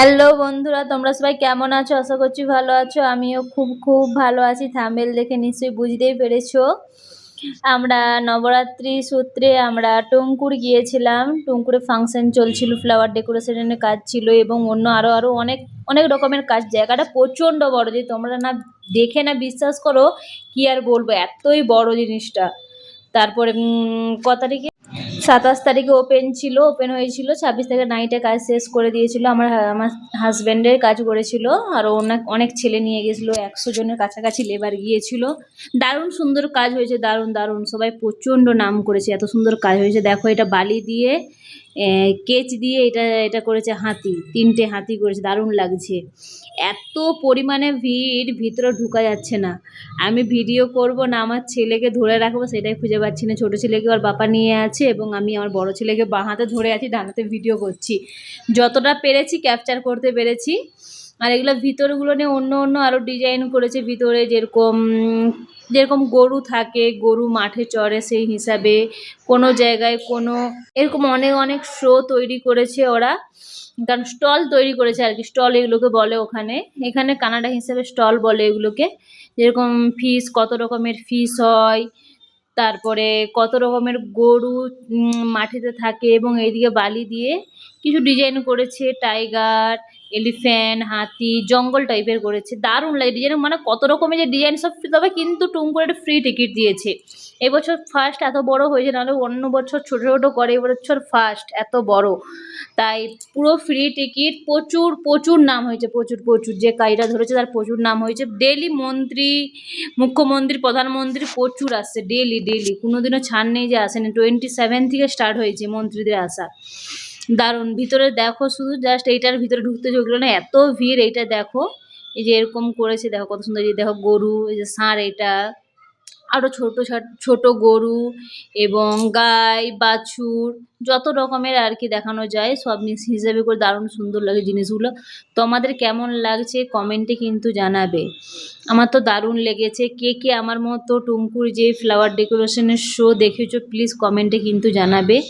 Hello বন্ধুরা, তোমরা সবাই কেমন আছো? আশা করছি ভালো আছো। আমিও খুব খুব ভালো আছি। থামেল দেখে নিশ্চয়ই বুঝতেই পেরেছ। আমরা নবরাত্রি সূত্রে আমরা টুঙ্কুর গিয়েছিলাম। টুঙ্কুরে ফাংশন চলছিল ফ্লাওয়ার ডেকোরেশনের কাজ ছিল এবং অন্য আরও আরও অনেক অনেক রকমের কাজ। জায়গাটা প্রচণ্ড বড় যে তোমরা না দেখে না বিশ্বাস করো, কি আর বলব, এতই বড় জিনিসটা। তারপরে ক তারিখে? সাতাশ তারিখে ওপেন ছিল ওপেন হয়েছিল, ছাব্বিশ তারিখে নাইটে কাজ শেষ করে দিয়েছিল, আমার আমার হাজব্যান্ডের কাজ করেছিল, আর অনেক অনেক ছেলে নিয়ে গেছিল, একশো জনের কাছাকাছি লেবার গিয়েছিল। দারুণ সুন্দর কাজ হয়েছে, দারুণ দারুণ, সবাই প্রচণ্ড নাম করেছে, এত সুন্দর কাজ হয়েছে, দেখো এটা বালি দিয়ে কেচ দিয়ে এটা এটা করেছে হাতি, তিনটে হাতি করেছে, দারুণ লাগছে। এত পরিমাণে ভিড়, ভিতরে ঢুকা যাচ্ছে না। আমি ভিডিও করব না, আমার ছেলেকে ধরে রাখব, সেটাই খুঁজে পাচ্ছি না। ছোটো ছেলেকে ওর বাবা নিয়ে আছে এবং আমি আমার বড় ছেলেকে বাঁ হাতে ধরে আছি ডান হাতে ভিডিও করছি। যতটা পেরেছি ক্যাপচার করতে পেরেছি। আর এগুলো ভিতরগুলো নিয়ে অন্য অন্য আরও ডিজাইন করেছে। ভিতরে যেরকম যেরকম গরু থাকে, গরু মাঠে চড়ে সেই হিসাবে, কোনো জায়গায় কোনো, এরকম অনেক অনেক শো তৈরি করেছে ওরা। কারণ স্টল তৈরি করেছে আর কি স্টল এগুলোকে বলে ওখানে। এখানে কানাডা হিসাবে স্টল বলে এগুলোকে। যেরকম ফিস কত রকমের ফিস হয়, তারপরে কত রকমের গরু মাঠেতে থাকে এবং এইদিকে বালি দিয়ে কিছু ডিজাইন করেছে টাইগার এলিফ্যান্ট, হাতি, জঙ্গল টাইপের করেছে। দারুণ লাগে। ডিজাইন মানে কত রকমের যে ডিজাইন সব তবে কিন্তু টুম করে একটা ফ্রি টিকিট দিয়েছে। এবছর ফার্স্ট এত বড় হয়েছে, নাহলে অন্য বছর ছোটো ছোটো করে, এবছর ফার্স্ট এত বড়। তাই পুরো ফ্রি টিকিট প্রচুর প্রচুর নাম হয়েছে, প্রচুর প্রচুর। যে কাজটা ধরেছে তার প্রচুর নাম হয়েছে। ডেলি মন্ত্রী, মুখ্যমন্ত্রী, প্রধানমন্ত্রী প্রচুর আসছে ডেলি ডেলি কোনোদিনও ছাড় নেই যে আসেনি। টোয়েন্টি সেভেন থেকে স্টার্ট হয়েছে মন্ত্রীদের আসা। দারুণ। ভিতরে দেখো শুধু জাস্ট এইটার ভিতরে ঢুকতে চোখলো না, এত ভিড়, এইটা দেখো। এই যে এরকম করেছে, দেখো কত সুন্দর, এই দেখো গরু, এই যে ষাঁড় এটা আরও ছোট ছাট- গরু এবং গাই, বাছুর, যত রকমের আর কি দেখানো যায়, সব মিক্স হিসেবে করে দারুণ সুন্দর লাগে জিনিসগুলো। তোমাদের কেমন লাগছে কমেন্টে কিন্তু জানাবে। আমার তো দারুণ লেগেছে। কে কে আমার মতো টুঙ্কুর যে ফ্লাওয়ার ডেকোরেশনের শো দেখেছ প্লিজ কমেন্টে কিন্তু জানাবে।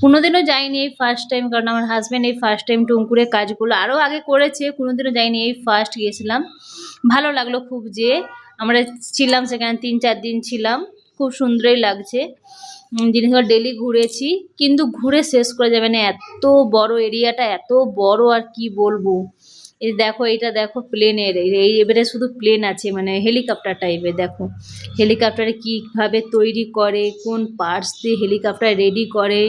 কোনোদিনও যাইনি এই ফার্স্ট টাইম কারণ আমার হাজব্যান্ড এই ফার্স্ট টাইম টুঙ্কুরে কাজগুলো আরও আগে করেছে, কোনোদিনও যাইনি এই ফার্স্ট গিয়েছিলাম ভালো লাগল খুব যে। আমরা ছিলাম সেখানে তিন, চার দিন ছিলাম। খুব সুন্দরই লাগছে। জিনিসগুলো ডেলি ঘুরেছি। কিন্তু ঘুরে শেষ করা যাবে না। এত বড় এরিয়াটা, এত বড় আর কি বলব? এই দেখো এটা দেখো প্লেনের। এই এবারে শুধু প্লেন আছে মানে হেলিকপ্টার টাইপের দেখো। হেলিকপ্টারে কীভাবে তৈরি করে, কোন পার্টস দিয়ে হেলিকপ্টার রেডি করে,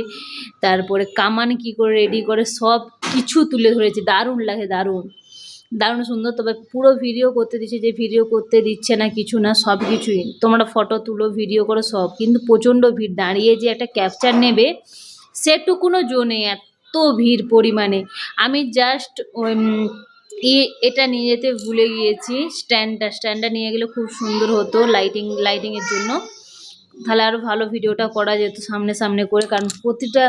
তারপরে কামান কি করে রেডি করে, সব কিছু তুলে ধরেছে। দারুণ লাগে, দারুণ। দারুণ সুন্দর। তবে পুরো ভিডিও করতে দিচ্ছে যে ভিডিও করতে দিচ্ছে না কিছু না, সব কিছুই। তোমরা ফটো তুলো ভিডিও করো, সব। কিন্তু প্রচণ্ড ভিড়। দাঁড়িয়ে যে একটা ক্যাপচার নেবে সেটুকুনো জো নেই, এত ভিড় পরিমাণে। আমি জাস্ট এটা নিয়ে যেতে ভুলে গিয়েছি। স্ট্যান্ডটা স্ট্যান্ডটা নিয়ে গেলে খুব সুন্দর হতো লাইটিং লাইটিংয়ের জন্য। তাহলে আরও ভালো ভিডিওটা করা যেত সামনে সামনে করে, কারণ প্রতিটা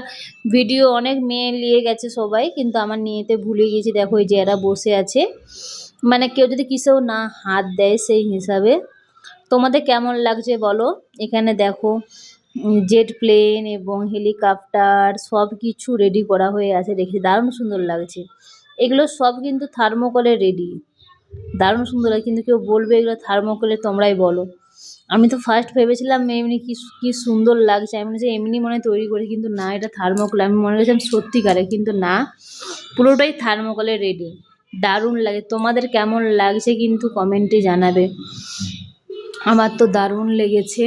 ভিডিও অনেক মেয়ে নিয়ে গেছে সবাই, কিন্তু আমার নিয়েতে ভুলে গিয়েছি। দেখো, এই যে এরা বসে আছে। মানে কেউ যদি কিসেও না হাত দেয় সেই হিসাবে। তোমাদের কেমন লাগছে বলো? এখানে দেখো, জেট প্লেন এবং হেলিকপ্টার সব কিছু রেডি করা হয়ে আছে দেখে দারুণ সুন্দর লাগছে। এগুলো সব কিন্তু থার্মোকলে রেডি দারুণ সুন্দর লাগে, কিন্তু কেউ বলবে এগুলো থার্মোকলে তোমরাই বলো। আমি তো ফার্স্ট ভেবেছিলাম এমনি কি কি সুন্দর লাগছে। আমি যে এমনি মনে হয় তৈরি করি, কিন্তু না, এটা থার্মোকল আমি মনে করছিলাম সত্যিকারে, কিন্তু না, পুরোটাই থার্মোকলে রেডি দারুণ লাগে। তোমাদের কেমন লাগছে কিন্তু কমেন্টে জানাবে। আমার তো দারুণ লেগেছে।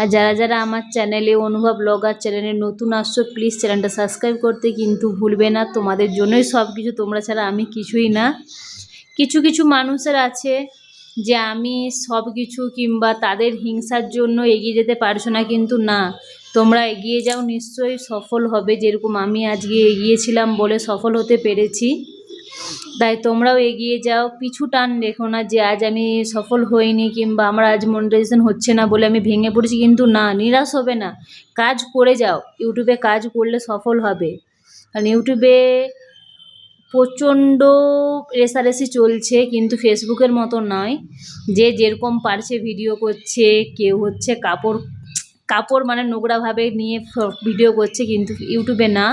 আর যারা যারা আমার চ্যানেলে অনুভব ব্লগার চ্যানেলে নতুন আসছো প্লিজ চ্যানেলটা সাবস্ক্রাইব করতে কিন্তু ভুলবে না। তোমাদের জন্যই সব কিছু তোমরা ছাড়া আমি কিছুই না। কিছু কিছু মানুষের আছে। যে আমি সব কিছু কিংবা তাদের হিংসার জন্য এগিয়ে যেতে পারছ না, কিন্তু না। তোমরা এগিয়ে যাও, নিশ্চয়ই সফল হবে যেরকম আমি আজকে এগিয়েছিলাম বলে সফল হতে পেরেছি। তাই তোমরাও এগিয়ে যাও। পিছু টান রেখো না যে আজ আমি সফল হইনি কিংবা আমার আজ মনিটাইজেশন হচ্ছে না বলে আমি ভেঙে পড়েছি, কিন্তু না, নিরাশ হবে না। কাজ করে যাও। ইউটিউবে কাজ করলে সফল হবে। কারণ ইউটিউবে প্রচণ্ড রেষারেষি চলছে, কিন্তু ফেসবুকের মতো নয়। যে যেরকম পারছে ভিডিও করছে, কেউ হচ্ছে কাপড় কাপড় মানে নোংরাভাবে নিয়ে ভিডিও করছে, কিন্তু ইউটিউবে না।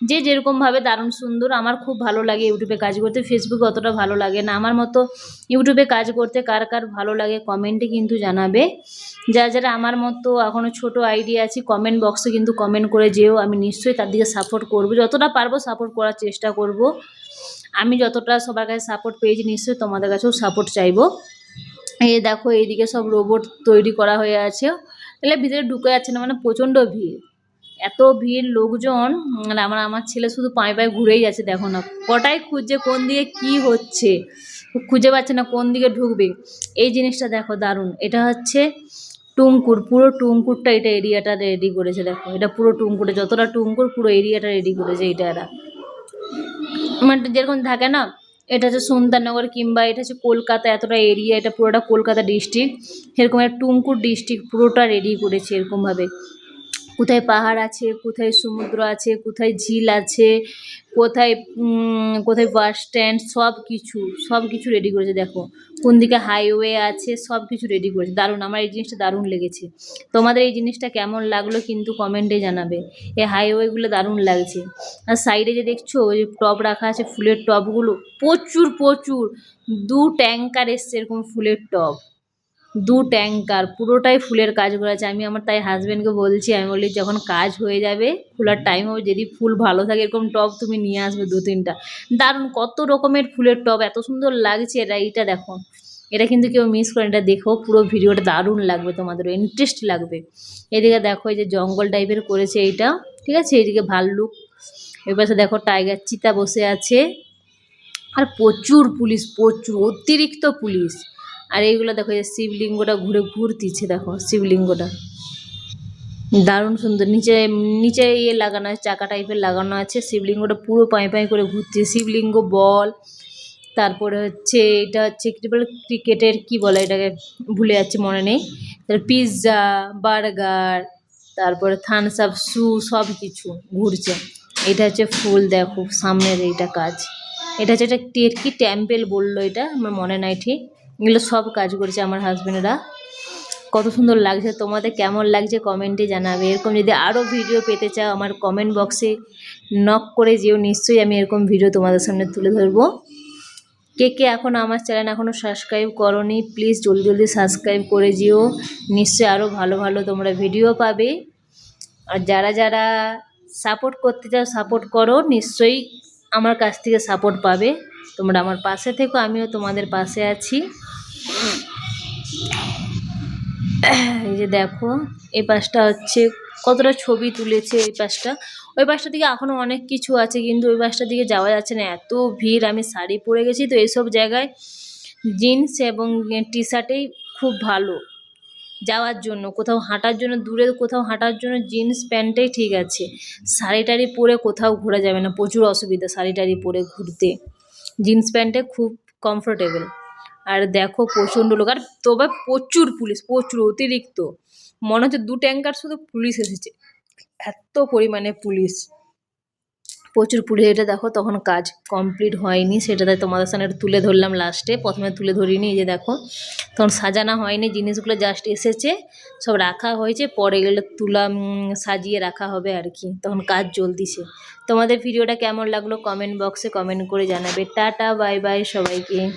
যে যেরকমভাবে দারুণ সুন্দর, আমার খুব ভালো লাগে ইউটিউবে কাজ করতে। ফেসবুকে অতটা ভালো লাগে না। আমার মতো ইউটিউবে কাজ করতে কার কার ভালো লাগে কমেন্টে কিন্তু জানাবে। যারা যারা আমার মতো এখনও ছোট আইডিয়া আছে কমেন্ট বক্সে কিন্তু কমেন্ট করে যেও। আমি নিশ্চয়ই তার দিকে সাপোর্ট করব। যতটা পারব সাপোর্ট করার চেষ্টা করব। আমি যতটা সবার কাছে সাপোর্ট পেয়েছি, নিশ্চয়ই তোমাদের কাছেও সাপোর্ট চাইব। এই দেখো, এইদিকে সব রোবট তৈরি করা হয়ে আছে। তাহলে ভিতরে ঢুকে যাচ্ছে না মানে প্রচণ্ড ভিড়। এত ভিড়, লোকজন মানে আমার আমার ছেলে শুধু পায়ে পায়ে ঘুরেই যাচ্ছে, দেখো না। কটাই খুঁজছে, কোন দিকে কি হচ্ছে? খুঁজে পাচ্ছে না কোন দিকে ঢুকবে। এই জিনিসটা দেখো দারুণ। এটা হচ্ছে টুঙ্কুর পুরো টুঙ্কুরটা এটা এরিয়াটা রেডি করেছে, দেখো। এটা পুরো টুঙ্কুরে যতটা টুঙ্কুর পুরো এরিয়াটা রেডি করেছে এটা এরা। মানে যেরকম থাকে না, এটা হচ্ছে সুন্দরনগর কিংবা এটা হচ্ছে কলকাতা, এতটা এরিয়া এটা পুরোটা কলকাতা ডিস্ট্রিক্ট সেরকম একটা টুঙ্কুর ডিস্ট্রিক্ট পুরোটা রেডি করেছে এরকমভাবে। কোথায় পাহাড় আছে, কোথায় সমুদ্র আছে, কোথায় ঝিল আছে, কোথায় কোথায় বাস স্ট্যান্ড সব কিছু সব কিছু রেডি করেছে, দেখো। কোন দিকে হাইওয়ে আছে, সব কিছু রেডি করেছে। দারুণ, আমার এই জিনিসটা দারুণ লেগেছে। তোমাদের এই জিনিসটা কেমন লাগল কিন্তু কমেন্টে জানাবে। এই হাইওয়েগুলো দারুণ লাগছে। আর সাইডে যে দেখছ, ওই টব রাখা আছে ফুলের টবগুলো প্রচুর প্রচুর। দু ট্যাঙ্কার এসছে এরকম ফুলের টব দু ট্যাঙ্কার পুরোটাই ফুলের কাজ করা আছে আমি আমার তাই হাজব্যান্ডকে বলছি, আমি বলি, যখন কাজ হয়ে যাবে, খোলার টাইম হবে, যদি ফুল ভালো থাকে, এরকম টব তুমি নিয়ে আসবে দু তিনটা। দারুণ, কত রকমের ফুলের টব, এত সুন্দর লাগছে। এটা এইটা দেখো এটা কিন্তু কেউ মিস করে এটা দেখো, পুরো ভিডিওটা দারুণ লাগবে তোমাদের ইন্টারেস্ট লাগবে। এদিকে দেখো, এই যে জঙ্গল টাইপের করেছে এইটা, ঠিক আছে? এইদিকে ভাল্লুক, এর পাশে দেখো টাইগার চিতা বসে আছে। আর প্রচুর পুলিশ, প্রচুর, অতিরিক্ত পুলিশ। আর এইগুলো দেখো যে শিবলিঙ্গটা ঘুরে ঘুরতিছে, দেখো শিবলিঙ্গটা। দারুণ সুন্দর। নিচে নিচে ইয়ে লাগানো আছে, চাকা টাইপের লাগানো আছে, শিবলিঙ্গটা পুরো পায়ে পায়ে করে ঘুরছে শিবলিঙ্গ বল, তারপরে হচ্ছে এটা হচ্ছে ক্রিকেটের কি বলে এটাকে, ভুলে যাচ্ছে, মনে নেই। তারপর পিৎজা বার্গার তারপরে থামস আপ শু সব কিছু ঘুরছে। এটা হচ্ছে ফুল, দেখো, সামনের এইটা কাজ। এটা হচ্ছে একটা কি টেম্পেল বলল এটা, আমার মনে নাই ঠিক। এগুলো সব কাজ করেছে আমার হাজবেন্ডরা। কত সুন্দর লাগছে, তোমাদের কেমন লাগছে কমেন্টে জানাবে। এরকম যদি আরও ভিডিও পেতে চাও আমার কমেন্ট বক্সে নক করে যেও, নিশ্চয়ই আমি এরকম ভিডিও তোমাদের সামনে তুলে ধরবো। কে কে এখন আমার চ্যানেল এখনও সাবস্ক্রাইব করনি প্লিজ জলদি জলদি সাবস্ক্রাইব করে যেও। নিশ্চয়ই আরও ভালো ভালো তোমরা ভিডিও পাবে। আর যারা যারা সাপোর্ট করতে চাও সাপোর্ট করো, নিশ্চয়ই আমার কাছ থেকে সাপোর্ট পাবে। তোমরা আমার পাশে থেকো, আমিও তোমাদের পাশে আছি। এই যে দেখো, এই পাশটা হচ্ছে কতটা ছবি তুলেছে এই পাশটা। ওই পাশটা দিকে এখনও অনেক কিছু আছে, কিন্তু ওই পাশটার দিকে যাওয়া যাচ্ছে না। এত ভিড়, আমি শাড়ি পরে গেছি তো এইসব জায়গায়। জিন্স এবং টি শার্টেই খুব ভালো যাওয়ার জন্য। কোথাও হাঁটার জন্য, দূরে কোথাও হাঁটার জন্য জিন্স প্যান্টটাই ঠিক আছে। শাড়ি টাড়ি পরে কোথাও ঘোরা যাবে না, প্রচুর অসুবিধা শাড়ি টাড়ি পরে ঘুরতে। জিন্স প্যান্টে খুব কমফোর্টেবল আর দেখো প্রচণ্ড লোক, আর তবে প্রচুর পুলিশ, প্রচুর অতিরিক্ত। মনে হচ্ছে দু ট্যাঙ্কার শুধু পুলিশ এসেছে। এত পরিমাণে পুলিশ। প্রচুর পুলিশ এটা দেখো, তখন কাজ কমপ্লিট হয়নি সেটাতে তোমাদের সামনে তুলে ধরলাম লাস্টে প্রথমে তুলে ধরিনি, এই যে দেখো, তখন সাজানো হয়নি, জিনিসগুলো জাস্ট এসেছে, সব রাখা হয়েছে, পরে গেলে তুলা সাজিয়ে রাখা হবে আর কি। তখন কাজ চলতিছে। তোমাদের ভিডিওটা কেমন লাগল? কমেন্ট বক্সে কমেন্ট করে জানাবে। টাটা বাই বাই সবাইকে।